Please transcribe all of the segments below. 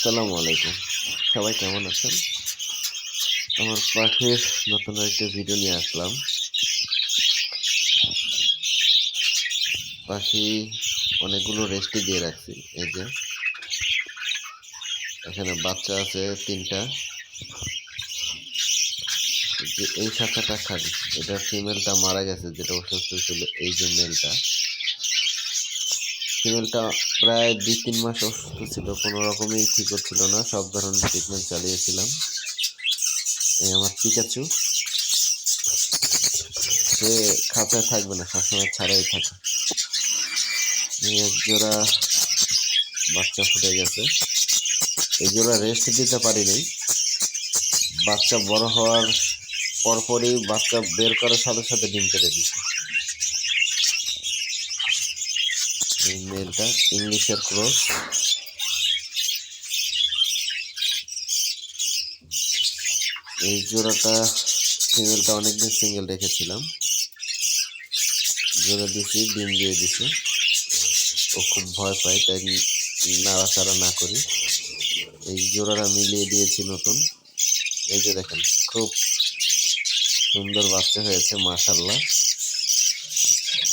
আসসালামু আলাইকুম। সবাই কেমন আছেন? আমার পাখির নতুন একটা ভিডিও নিয়ে আসলাম। পাখি অনেকগুলো রেস্টে দিয়ে রাখছি। এই যে, এখানে বাচ্চা আছে তিনটা। যে এই শাখাটা খালি এটা ফিমেলটা মারা গেছে, যেটা অসুস্থ ছিল, এই যে মেলটা ফিমেলটা প্রায় দুই তিন মাস অসুস্থ ছিল, কোনো রকমই ঠিক হচ্ছিল না, সব ধরনের ট্রিটমেন্ট চালিয়েছিলাম। এই আমার পিকাচু। সে খাঁচায় থাকবে না সবসময় ছাড়াই থাকে। এই এক জোড়া বাচ্চা ফুটে গেছে। এই জোড়া রেস্ট দিতে পারিনি। বাচ্চা বড় হওয়ার পরপরই বাচ্চা বের করার সাথে সাথে ডিম কেটে দিচ্ছে এই মেলটা ইংলিশের ক্রস। এই জোড়াটা ফিমেলটা অনেকদিন সিঙ্গেল রেখেছিলাম। জোড়া দিছি, ডিম দিয়ে দিছে। ও খুব ভয় পায়, তাই নাড়াচাড়া না করি। এই জোড়াটা মিলিয়ে দিয়েছি নতুন। এই যে দেখেন, খুব সুন্দর বাচ্চা হয়েছে মাশাল্লাহ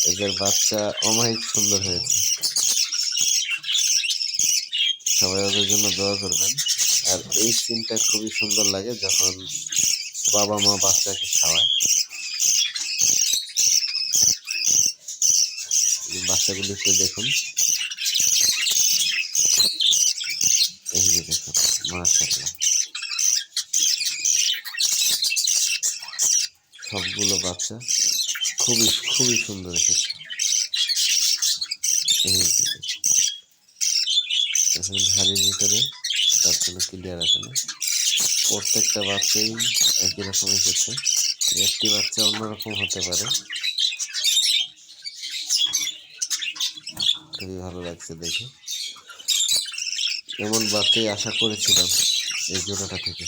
এদের বাচ্চা অমায়িক সুন্দর হয়েছে। সবাই ওদের জন্য দোয়া করবেন। আর এই সিনটা খুবই সুন্দর লাগে যখন বাবা মা বাচ্চাকে খাওয়ায়। বাচ্চাগুলি একটু দেখুন। এই যে দেখুন সবগুলো বাচ্চা খুবই খুবই সুন্দর এসেছে। এখন হাড়ির ভিতরে তার কোনো ক্লিয়ার আছে না। প্রত্যেকটা বাচ্চাই একই রকম এসেছে। একটি বাচ্চা অন্যরকম হতে পারে। খুবই ভালো লাগছে দেখে। এমন বাচ্চাই আশা করেছিলাম এই জোড়াটা থেকে।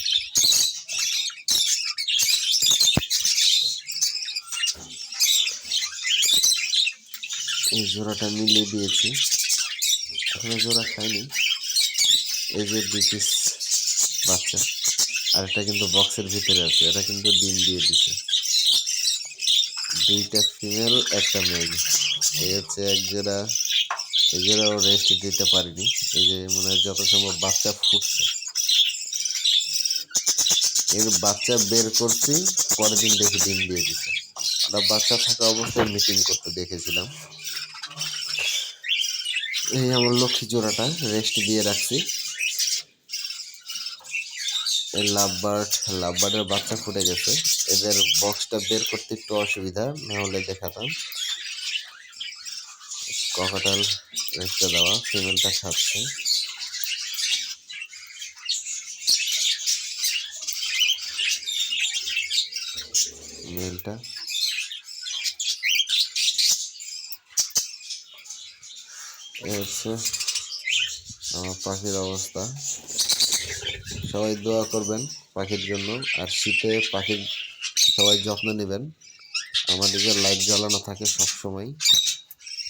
এই জোড়াটা মিলিয়ে দিয়েছি। এখনও জোড়া খাইনি। এই যে দুই পিস বাচ্চা, আর এটা কিন্তু বক্সের ভিতরে আছে। এটা কিন্তু ডিম দিয়ে দিছে। দুইটা ফিমেল একটা মেল এই হচ্ছে এক জোড়া। এই জোড়াও রেস্ট দিতে পারিনি। এই যে মনে যত সম্ভব বাচ্চা ফুটছে। এর বাচ্চা বের করছি, পরের দিন দেখি ডিম দিয়ে দিছে। আমরা বাচ্চা থাকা অবস্থায় মিটিং করতে দেখেছিলাম। এই আমার লক্ষ্মী জোড়াটা রেস্ট দিয়ে রাখছি। এই লাভ বার্ড লাভ বার্ডের বাচ্চা ফুটে গেছে। এদের বক্সটা বের করতে একটু অসুবিধা, না হলে দেখাতাম। ককাটাল রেস্টে দেওয়া ফিমেলটা খাচ্ছে। মেলটা হচ্ছে আমার পাখির অবস্থা। সবাই দোয়া করবেন পাখির জন্য। আর শীতে পাখির সবাই যত্ন নেবেন। আমাদের লাইট জ্বালানো থাকে সব সময়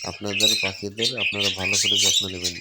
আপনাদের পাখিদের আপনারা ভালো করে যত্ন নেবেন।